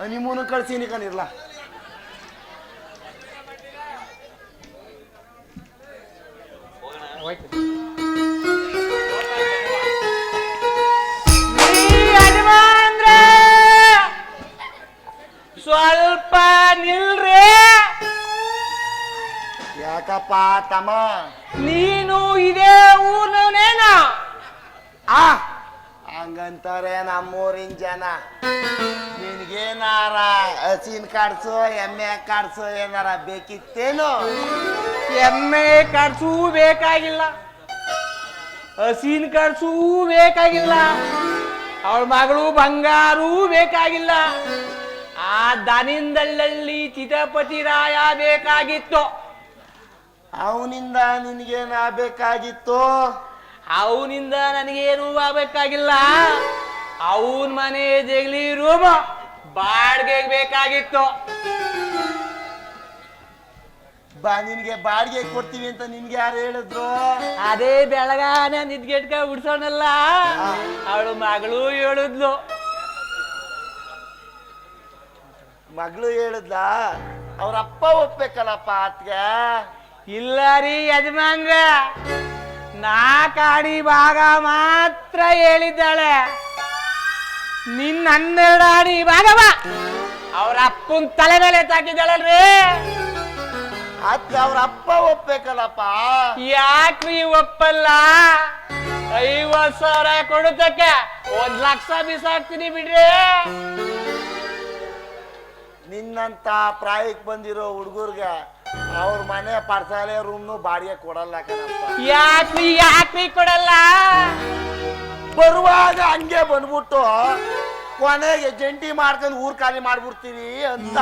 Honeymoon ಕಳ್ಸೀನಿ ಕಣಿರ್ಲ ಸ್ವಲ್ಪ ನಿಲ್ರಿ ಯಾಕಪ್ಪ ತಮ್ಮ? ನೀನು ಇದೇ ಊರ್ನವನೇನಾ? ಆ ಹಂಗಂತಾರೆ ನಮ್ಮೂರಿನ ಜನ. ನಿನ್ಗೇನಾರ ಹಸಿನ ಕಾಡ್ಸು, ಎಮ್ಮೆ ಕಾಡ್ಸು ಏನಾರ ಬೇಕಿತ್ತೇನು? ಎಮ್ಮೆ ಕಡ್ಸೂ ಬೇಕಾಗಿಲ್ಲ. ಹಸಿನ ಕಡ್ಸೂ ಬೇಕಾಗಿಲ್ಲ. ಅವಳ ಮಗಳು ಬಂಗಾರೂ ಬೇಕಾಗಿಲ್ಲ. ಆ ದನಿಂದಳ್ಳಲ್ಲಿ ಚಿತಪತಿ ರಾಯ ಬೇಕಾಗಿತ್ತು. ಅವನಿಂದ ನಿನ್ಗೇನ ಬೇಕಾಗಿತ್ತು? ಅವನಿಂದ ನನಗೇನು ಆಗಬೇಕಾಗಿಲ್ಲ. ಅವನ್ ಮನೆ ಜಗಲಿ ರೂಮ್ ಬಾಡ್ಗೆ ಬೇಕಾಗಿತ್ತು. ಬಾ ನಿನ್ಗೆ ಬಾಡಿಗೆ ಕೊಡ್ತೀವಿ ಅಂತ ನಿನ್ಗೆ ಯಾರು ಹೇಳಿದ್ರು? ಅದೇ ಬೆಳಗಾನ ನಿದ್ಗೆಟ್ಕ ಉಡ್ಸೋಣಲ್ಲ ಅವಳು ಮಗಳು ಹೇಳಿದ್ಲು. ಮಗಳು ಹೇಳಿದ್ಲ? ಅವ್ರ ಅಪ್ಪ ಒಪ್ಬೇಕಲ್ಲಪ್ಪ ಆತ್ಗೆ ಇಲ್ಲ ರೀ ಯಜಮಾನ್ರ. ನಾಕಾಡಿ ಭಾಗ ಮಾತ್ರ ಹೇಳಿದ್ದಾಳೆ. ನಿನ್ನ ಹನ್ನೆರಡು ಆಡಿ ಭಾಗವ. ಅವ್ರ ಅಪ್ಪನ ತಲೆ ಮೇಲೆ ತಾಕಿದ್ದಾಳಲ್ರಿ ಅದ್ ಅವ್ರ ಅಪ್ಪ ಒಪ್ಬೇಕಲ್ಲಪ್ಪ? ಯಾಕ್ರಿ ಒಪ್ಪಲ್ಲ? ಐವತ್ ಸಾವಿರ ಕೊಡುತ್ತಕ್ಕ ಒಂದ್ ಲಕ್ಷ ಬಿಸಾಕ್ತೀನಿ ಬಿಡ್ರಿ. ನಿನ್ನಂತ ಪ್ರಾಯಕ್ಕೆ ಬಂದಿರೋ ಹುಡುಗರ್ಗೆ ಅವ್ರ ಮನೆ ಪರ್ಸಾಲೆ ರೂಮ್ನು ಬಾಡಿಗೆ ಕೊಡಲ್ಲ ಕಣಪ್ಪ. ಯಾಕ್ರಿ ಕೊಡಲ್ಲ? ಬರುವಾಗ ಹಂಗೆ ಬಂದ್ಬಿಟ್ಟು ಕೊನೆಗೆ ಜಂಟಿ ಮಾಡ್ಕೊಂಡು ಊರ್ ಖಾಲಿ ಮಾಡ್ಬಿಡ್ತೀವಿ ಅಂತ.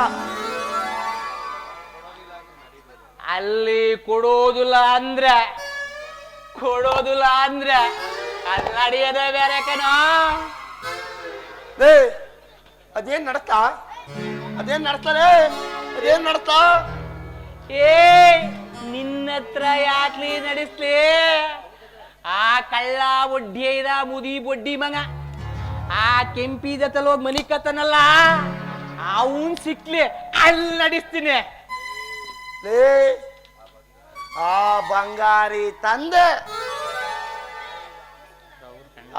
ಅಲ್ಲಿ ಕೊಡೋದಿಲ್ಲ ಅಂದ್ರೆ ಕೊಡೋದಿಲ್ಲ ಅಂದ್ರೆ ಅಲ್ಲಿ ನಡೆಯೋದೇ ಬೇರೆ ಕಣೋ. ಏ ಅದೇನ್ ನಡ್ತಾ ಅದೇನ್ ನಡ್ತಾರೆ ಅದೇನ್ ನಡ್ತಾ ಏ ನಿನ್ನತ್ರ ಯಾಕ್ಲಿ ನಡೆಸ್ಲಿ? ಆ ಕಳ್ಳ ಒಡ್ಡಿ ಐದ ಮುದಿ ಬೊಡ್ಡಿ ಮಗ. ಆ ಕೆಂಪಿದ ತಲೋಗ್ ಮನಿ ಕತ್ತನಲ್ಲ ಅವನ್ ಸಿಕ್ಲಿ ಅಲ್ಲಿ ನಡೆಸ್ತೀನಿ. ಲೇ ಆ ಬಂಗಾರಿ ತಂದೆ.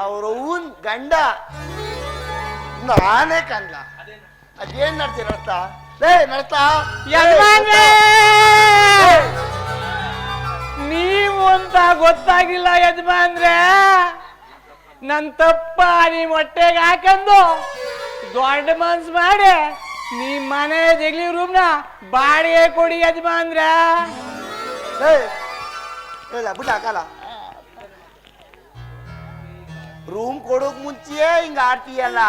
ಅವ್ರ ಊನ್ ಗಂಡ. ನಾನೇ ಕಂಡ್ಲ. ಅದೇನ್ ನಡ್ತಿ? ನಡ್ತಾ? ಏ ನಡ್ತಾ ಅಂತ ಯಜಮಾ ಅಂದ್ರೆ ನನ್ ತಪ್ಪ ನೀ ಹೊಟ್ಟೆಗೆ ಹಾಕಂದು ದೊಡ್ಡ ಮನ್ಸ್ ಮಾಡಿ ನಿಮ್ ಮನೆ ಜಗಲಿ ರೂಮ್ನ ಬಾಡಿಗೆ ಕೊಡಿ ಯಜಮಾ ಅಂದ್ರೆ ಹಾಕಲ್ಲ ರೂಮ್ ಕೊಡೋಕ್ ಮುಂಚೆ ಹಿಂಗ ಆಡ್ತೀಯಲ್ಲ?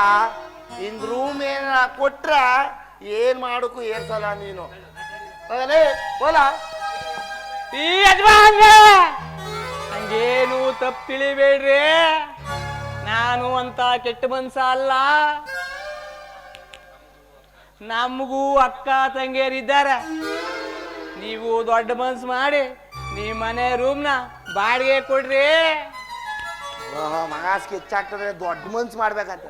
ಹಿಂಗ್ ರೂಮ್ ಏನ ಕೊಟ್ರ ಏನ್ ಮಾಡೋಕು ಏರ್ಸಲ್ಲ ನೀನು. ಹೋಲ ಈ ಯಜಮಾನ್ರೆ ಹಂಗೇನು ತಪ್ಪು ತಿಳಿಬೇಡ್ರಿ ನಾನು ಅಂತ ಕೆಟ್ಟ ಮನ್ಸ ಅಲ್ಲ. ನಮಗೂ ಅಕ್ಕ ತಂಗಿಯರಿದ್ದಾರೆ ನೀವು ದೊಡ್ಡ ಮನ್ಸು ಮಾಡಿ ನಿಮ್ಮ ಮನೆ ರೂಮ್ನ ಬಾಡಿಗೆ ಕೊಡ್ರಿ. ಮಗಾಸ್ಗೆ ಹೆಚ್ಚಾಗ್ತದೆ ದೊಡ್ಡ ಮನ್ಸು ಮಾಡ್ಬೇಕಂತ.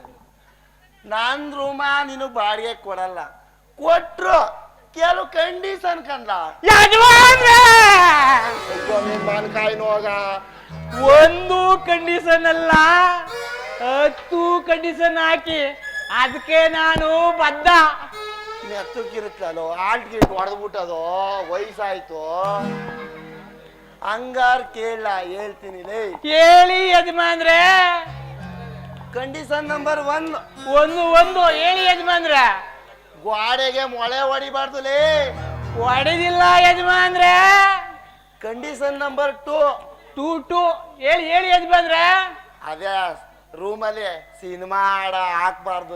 ನನ್ ರೂಮ ನೀನು ಬಾಡಿಗೆ ಕೊಡಲ್ಲ. ಕೊಟ್ರು ಕೆಲವು ಕಂಡೀಷನ್ ಕಂದ ಯಜಮಾನ್ರೆ! ಮಾನ್ಕಾಯಿ ನೋಗ ಒಂದು ಕಂಡೀಷನ್ ಅಲ್ಲ ಹತ್ತು ಕಂಡೀಷನ್ ಹಾಕಿ ಅದಕ್ಕೆ ನಾನು ಬದ್ಧ. ಮೆತ್ತಕ್ಕಿರುತ್ತಲ್ಲೋ ಆಲ್ಟ್ ಗಿಟ್ ಹೊಡೆದ್ಬಿಟ್ಟದು? ವಯಸ್ಸಾಯ್ತು. ಹಂಗಾರ್ ಕೇಳ ಹೇಳ್ತೀನಿ ಲೇ. ಹೇಳಿ ಯಜಮಾನ್ರೆ. ಕಂಡೀಷನ್ ನಂಬರ್ ಒನ್ ಒಂದು ಒಂದು ಹೇಳಿ ಯಜಮಾನ್ರೆ. ಗ್ವಾಡೆಗೆ ಮೊಳೆ ಹೊಡಿಬಾರ್ದು ಲೇ. ಹೊಡೆದಿಲ್ಲ ಯಜಮಾನ್ರೆ. Condition number two two two ಹೇಳಿ ಹೇಳಿ ಯಜಮಾನ್ರೆ ಅದೇ ರೂಮಲ್ಲಿ ಸಿನಿಮಾ ಹಾಡ ಹಾಕ್ಬಾರ್ದು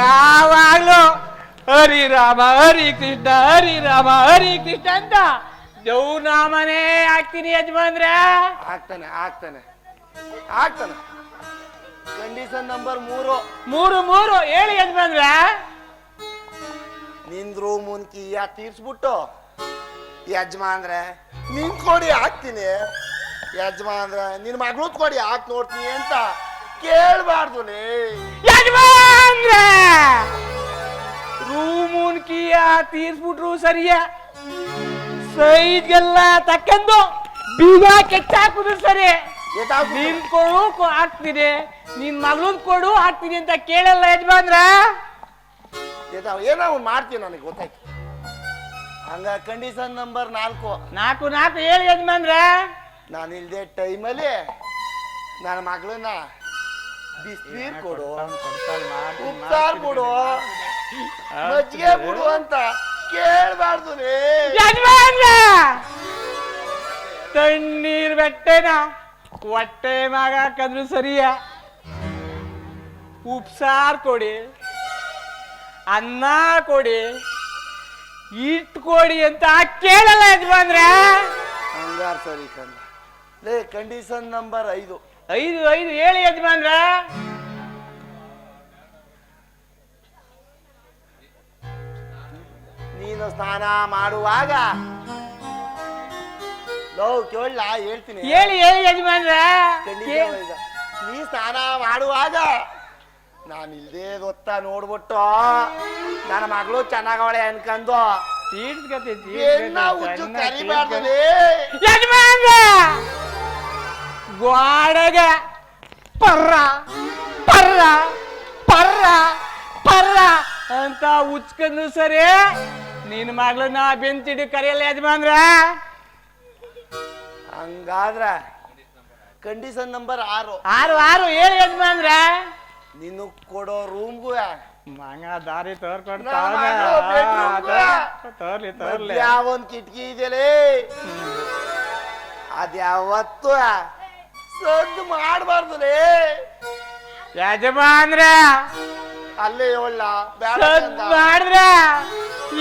ಯಾವಾಗ್ಲೂ ಹರಿ ರಾಮ ಹರಿ ಕೃಷ್ಣ ಹರಿ ರಾಮ ಹರಿ ಕೃಷ್ಣ ಅಂತ ನಾಮನೇ ಹಾಕ್ತೀನಿ ಯಜಮಾನ್ರೆ ಆಗ್ತಾನೆ ಆಗ್ತಾನೆ ಆಗ್ತಾನೆ ಕಂಡೀಷನ್ ನಂಬರ್ ಮೂರು. ಮೂರು ಮೂರು. ಹೇಳಿ ಯಜಮಾನ್ರೆ ನಿಂದ್ ರೂಮ್ ಯಾ ತೀರ್ಸ್ಬಿಟ್ಟು. ಅಂದ್ರೆ ನಿನ್ ಕೊಡಿ ಹಾಕ್ತೀನಿ. ಯಜಮಾನ್ರೆ ನಿನ್ ಮಗಳು ಕೊಡಿ ಹಾಕ್ ನೋಡ್ತೀನಿ ಅಂತ ಕೇಳ್ಬಾರ್ದು ಯಜಮಾನ್ರ! ರೂಮೂನ್ ಕೀಯ ತೀರ್ಸ್ಬಿಟ್ರು ಸರಿಯಾ. ಸೈಜ್ಗೆಲ್ಲ ತಕ್ಕಂದು ಬೀಗ ಕೆಚ್ಚಾಕುದು ಸರಿ. ನಿನ್ ಕೊಡು ಹಾಕ್ತೀನಿ. ನಿನ್ ಮಗಳನ್ ಕೊಡು ಹಾಕ್ತೀನಿ ಅಂತ ಕೇಳಲ್ಲ ಯಜಮಾನ್ರ? ಏನೋ ಅವ್ನು ಮಾಡ್ತೀನಿ ನನಗೆ ಗೊತ್ತಾಯ್ತು. ಹಂಗ ಕಂಡೀಷನ್ ನಂಬರ್ ನಾಲ್ಕು. ನಾಲ್ಕು ನಾಲ್ಕು ಹೇಳಿ ಯಜಮಾನ್ರ. ನಾನು ಇಲ್ದೆ ಟೈಮಲ್ಲಿ ನನ್ನ ಮಗಳನ್ನ ಬಿಸಿನೀರ್ ಕೊಡು. ಉಪ್ಸಾರ್ ಕೊಡು. ಮಜ್ಜಿಗೆ ಬಿಡು ಅಂತ ಕೇಳಬಾರ್ದು ಯಜಮಾನ್ರ! ತಣ್ಣೀರ್ ಬೆಟ್ಟೆನ ಹೊಟ್ಟೆ ಮಗ ಹಾಕಂದ್ರು ಸರಿಯ? ಉಪ್ಸಾರ್ ಕೊಡಿ. ಅನ್ನ ಕೊಡಿ ಇಟ್ಕೊಡಿ ಅಂತ ಕೇಳಲ್ಲ ಯಜಮಾನ್ರ. ಹಂಗಾರ್ ಸರಿ ಕಂದ ಲೇ ಕಂಡೀಷನ್ ನಂಬರ್ ಐದು. ಐದು ಐದು ಹೇಳಿ ಯಜಮಾನ್ರ. ನೀನು ಸ್ನಾನ ಮಾಡುವಾಗ ಲೋ ಕೇಳಲ್ಲ ಹೇಳ್ತೀನಿ. ಹೇಳಿ ಹೇಳಿ ಯಜಮಾನ್ರ. ಖಂಡಿತ ನೀ ಸ್ನಾನ ಮಾಡುವಾಗ ನಾನು ಇಲ್ದೇ ಗೊತ್ತ ನೋಡ್ಬಿಟ್ಟು. ನನ್ನ ಮಗಳು ಚೆನ್ನಾಗವಳೆ ಅನ್ಕಂದು ಉಜ್ಜು. ಯಜಮಾನ್ರ! ಗೋಡೆಗೆ ಪರ್ರ ಪರ್ರ ಪರ್ರ ಪರ್ರ ಅಂತ ಉಚ್ಕೊಂಡು ಸರಿ ನಿನ್ನ ನಾ ಬೆಂತಿಡಿ ಕರೆಯಲ್ಲ ಯಜಮಾನ್ರ? ಹಂಗಾದ್ರ ಕಂಡೀಷನ್ ನಂಬರ್ ಆರು. ಆರು ಆರು ಹೇಳಿ ಯಜಮಾನ್ರ. ನೀನು ಕೊಡೋ ರೂಮ್ಗೂ ಮಂಗ ದಾರಿ ತೋರ್ಕೊಂಡು ನನ್ನ ಮಗಳು bedroom-ಗೆ. ತೋರ್ಲಿ ತೋರ್ಲಿ. ಒಂದ್ ಕಿಟಕಿ ಇದೆಯಲೇ ಅದ್ಯಾವತ್ತು ಸದ್ದು ಮಾಡಬಾರ್ದು ಯಜಮಾನ್ರ. ಅಲ್ಲೇ ಹೇಳ. ಮಾಡಿದ್ರ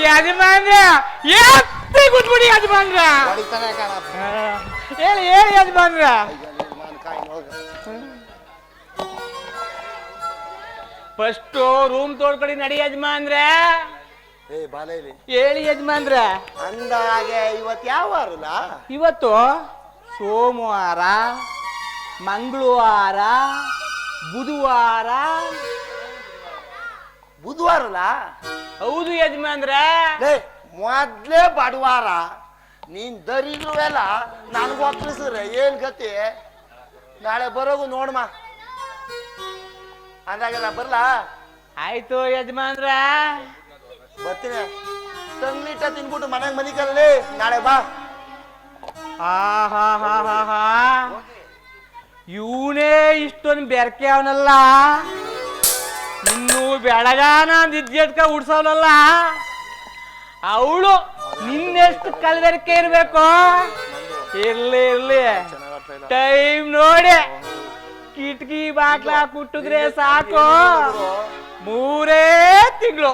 ಯಜಮಾನ್ರ. ಎತ್ತಿ ಕೂತ್ಬಿಡಿ ಯಜಮಾನ್ರ. ಹೊಡಿತಾನೆ ಹೇಳಿ ಹೇಳಿ ಯಜಮಾನ್ರ. ಕಾಯಿ ನಿನ್ ಫಸ್ಟ್ ರೂಮ್ ತೋಡ್ಕೊಡಿ ನಡಿ ಯಜಮಾನ್ರ. ಏ ಬಾಲೇಲಿ ಹೇಳಿ ಯಜಮಾನ್ರ. ಅಂದಾಗೆ ಇವತ್ ಯಾವ ವಾರಲ್ಲ ಇವತ್ತು ಸೋಮವಾರ ಮಂಗಳವಾರ ಬುಧವಾರ. ಬುಧವಾರಲ್ಲ ಹೌದು ಯಜಮಾನ್ರ. ಲೇ ಮೊದ್ಲೇ ಬಡವಾರ. ನೀನ್ ದರಿದ್ರುವೆಲ್ಲ ನನ್ಗೆ ಒಪ್ಪಿಸ್ರೆ ಏನ್ ಗತಿ? ನಾಳೆ ಬರೋಗು ನೋಡ್ಮ. ಅಂದಾಗ ನಾ ಬರ್ಲಾ? ಆಯ್ತು ಯಜಮಾನ್ರ. ಬರ್ತೀನಿ. ತಂಗ್ಲಿಟ್ಟ ತಿನ್ಬಿಟ್ಟು ಮನೆಗೆ ಮನಿಕಲ್ಲಿ ನಾಳೆ ಬಾ. ಆಹಾಹಾಹಾಹಾ. ಇವನೇ ಇಷ್ಟೊಂದು ಬೆರಕೆ ಅವನಲ್ಲ. ಇನ್ನು ಬೆಳಗಾನ ನಿದ್ಗೆಟ್ಕ ಉಡ್ಸವನಲ್ಲ ಅವಳು ನಿನ್ನೆಷ್ಟು ಕಲ್ಬೆರಕೆ ಇರ್ಬೇಕು? ಇರ್ಲಿ ಇರ್ಲಿ. ಟೈಮ್ ನೋಡಿ. ಕಿಟಕಿ ಬಾಗ್ಲ ಕುಟ್ಟಿದ್ರೆ ಸಾಕು ಮೂರೇ ತಿಂಗಳು